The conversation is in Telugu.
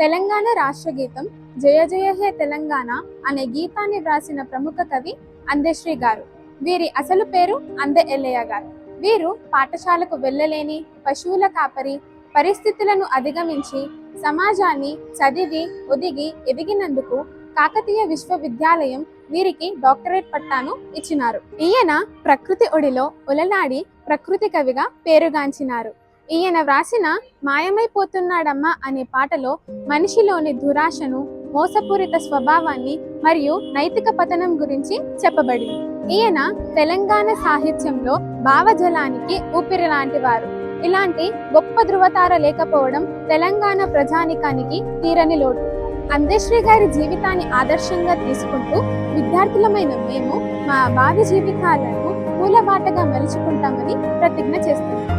తెలంగాణ రాష్ట్ర గీతం జయ జయ హే తెలంగాణ అనే గీతాన్ని వ్రాసిన ప్రముఖ కవి అందశ్రీ గారు. వీరి అసలు పేరు అంద ఎల్లయ్య గారు. వీరు పాఠశాలకు వెళ్ళలేని పశువుల కాపరి పరిస్థితులను అధిగమించి సమాజాన్ని చదివి ఒదిగి ఎదిగినందుకు కాకతీయ విశ్వవిద్యాలయం వీరికి డాక్టరేట్ పట్టాను ఇచ్చినారు. ఈయన ప్రకృతి ఒడిలో ఉలలాడి ప్రకృతి కవిగా పేరుగాంచినారు. ఈయన వ్రాసిన మాయమైపోతున్నాడమ్మా అనే పాటలో మనిషిలోని దురాశను మోసపూరిత స్వభావాన్ని మరియు నైతిక పతనం గురించి చెప్పబడింది. ఈయన తెలంగాణ సాహిత్యంలో భావజలానికి ఊపిరి లాంటి వారు ఇలాంటి గొప్ప ధృవతార లేకపోవడం తెలంగాణ ప్రజానికానికి తీరని లోటు. అందశ్రీ గారి జీవితాన్ని ఆదర్శంగా తీసుకుంటూ విద్యార్థులమైన మేము మా భావి జీవితాలను పూలబాటగా మలుచుకుంటామని ప్రతిజ్ఞ చేస్తున్నాం.